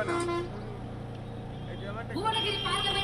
Bacana. Rua da Gripada,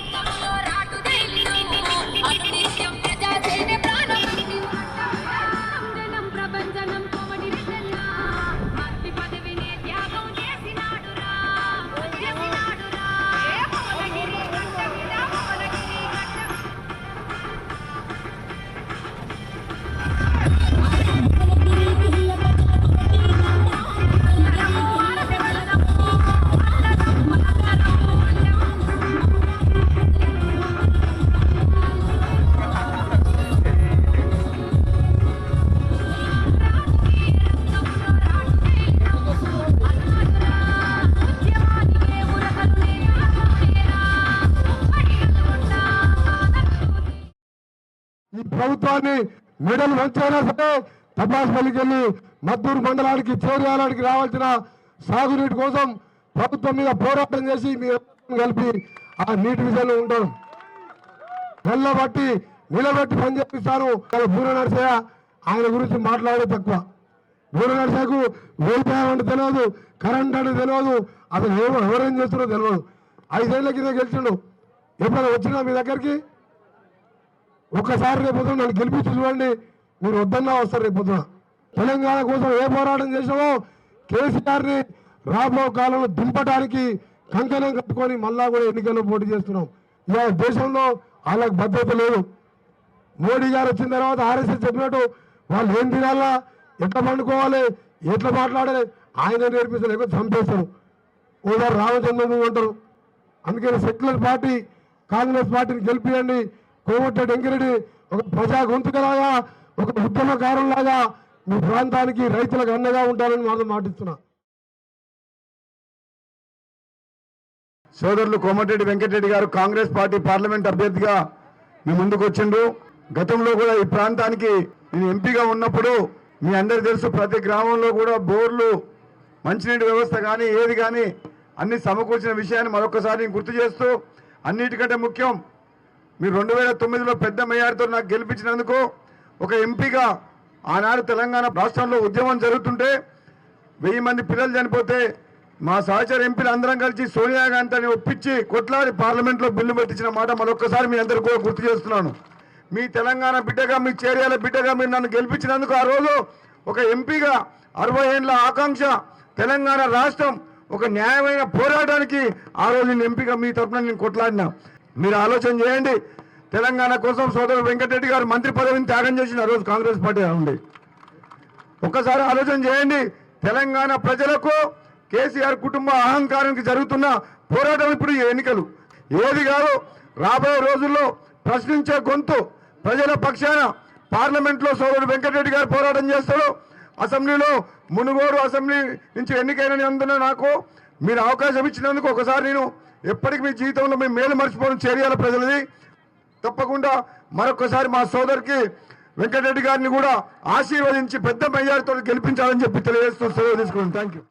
ప్రభుత్వాన్ని మెడలు వంచైనా సరే తపాసుపల్లికి వెళ్ళి మద్దూరు మండలానికి చేరియాలానికి రావాల్సిన సాగునీటి కోసం ప్రభుత్వం మీద పోరాటం చేసి మీరు కలిపి ఆ నీటి విషయంలో ఉంటాం. వెళ్ళబట్టి నిలబెట్టి పని చేపిస్తాను బూర నరసయ్య ఆయన గురించి మాట్లాడే తక్కువ. బూర నరసయ్యకు వ్యవసాయం అంటే తెలియదు కరెంట్ అంటే తెలియదు అసలు ఎవరు ఎవరేం చేస్తున్నారో తెలియదు. ఐదేళ్ళ కింద గెలిచిండు. ఎప్పుడైనా వచ్చినా మీ దగ్గరికి? ఒక్కసారి రేపు పొద్దున నన్ను గెలిపించి చూడండి. మీరు వద్దన్నా వస్తారు రేపు పొద్దున. తెలంగాణ కోసం ఏ పోరాటం చేసామో కేసీఆర్ని రాబో కాలంలో దింపడానికి కంకణం కట్టుకొని మళ్ళా కూడా ఎన్నికల్లో పోటీ చేస్తున్నాం. ఇవాళ దేశంలో వాళ్ళకి భద్రత లేదు. మోడీ గారు వచ్చిన తర్వాత ఆర్ఎస్ఎస్ చెప్పినట్టు వాళ్ళు ఏం తినాలా ఎట్లా పండుకోవాలి ఎట్లా మాట్లాడాలి ఆయన నేర్పిస్తారు లేకపోతే చంపేస్తారు. ఓదారు రామచంద్రబాబు అంటారు. అందుకని సెక్యులర్ పార్టీ కాంగ్రెస్ పార్టీని గెలిపియండి. కోమటిరెడ్డి వెంకరెడ్డి ఒక ప్రజా గొంతుకలాగా ఒక ఉద్యమకారులాగా మీ ప్రాంతానికి రైతులకు అండగా ఉంటారని మాత్రం మాటిస్తున్నా. సోదరులు కోమటిరెడ్డి వెంకటరెడ్డి గారు కాంగ్రెస్ పార్టీ పార్లమెంట్ అభ్యర్థిగా మీ ముందుకు వచ్చిండ్రు గతంలో కూడా ఈ ప్రాంతానికి నేను ఎంపీగా ఉన్నప్పుడు మీ అందరు తెలుసు ప్రతి గ్రామంలో కూడా బోర్లు మంచినీటి వ్యవస్థ కానీ ఏది కానీ అన్ని సమకూర్చిన విషయాన్ని మరొకసారి గుర్తు చేస్తూ అన్నిటికంటే ముఖ్యం మీరు రెండు వేల తొమ్మిదిలో పెద్ద మేయార్తో నాకు గెలిపించినందుకు ఒక ఎంపీగా ఆనాడు తెలంగాణ రాష్ట్రంలో ఉద్యమం జరుగుతుంటే వెయ్యి మంది పిల్లలు చనిపోతే మా సహచర ఎంపీలు అందరం కలిసి సోనియా గాంధీని ఒప్పించి కొట్లాడి పార్లమెంట్లో బిల్లు పెట్టించిన మాట మరొకసారి మీ అందరికీ కూడా గుర్తు చేస్తున్నాను. మీ తెలంగాణ బిడ్డగా మీ చేరియాల బిడ్డగా మీరు నన్ను గెలిపించినందుకు ఆ రోజు ఒక ఎంపీగా అరవై ఏళ్ళ ఆకాంక్ష తెలంగాణ రాష్ట్రం ఒక న్యాయమైన పోరాటానికి ఆ రోజు నేను ఎంపీగా మీ తరఫున నేను కొట్లాడినా. మీరు ఆలోచన చేయండి. తెలంగాణ కోసం సోదరుడు వెంకటరెడ్డి గారు మంత్రి పదవిని త్యాగం చేసిన రోజు కాంగ్రెస్ పార్టీ ఉండి ఒక్కసారి ఆలోచన చేయండి. తెలంగాణ ప్రజలకు కేసీఆర్ కుటుంబ అహంకారానికి జరుగుతున్న పోరాటం ఇప్పుడు ఈ ఎన్నికలు. ఏది కాదు రాబోయే రోజుల్లో ప్రశ్నించే గొంతు ప్రజల పక్షాన పార్లమెంట్లో సోదరుడు వెంకటరెడ్డి గారు పోరాటం చేస్తాడు. అసెంబ్లీలో మునుగోడు అసెంబ్లీ నుంచి ఎన్నికైనందున నాకు మీరు అవకాశం ఇచ్చినందుకు ఒకసారి నేను ఎప్పటికీ మీ జీవితంలో మీ మేలు మర్చిపోవడం చేయాలి ప్రజలది. తప్పకుండా మరొకసారి మా సోదరికి వెంకటరెడ్డి గారిని కూడా ఆశీర్వదించి పెద్ద మెజారిటీతో గెలిపించాలని చెప్పి తెలియజేస్తూ సెలవు తీసుకున్నాను. Thank you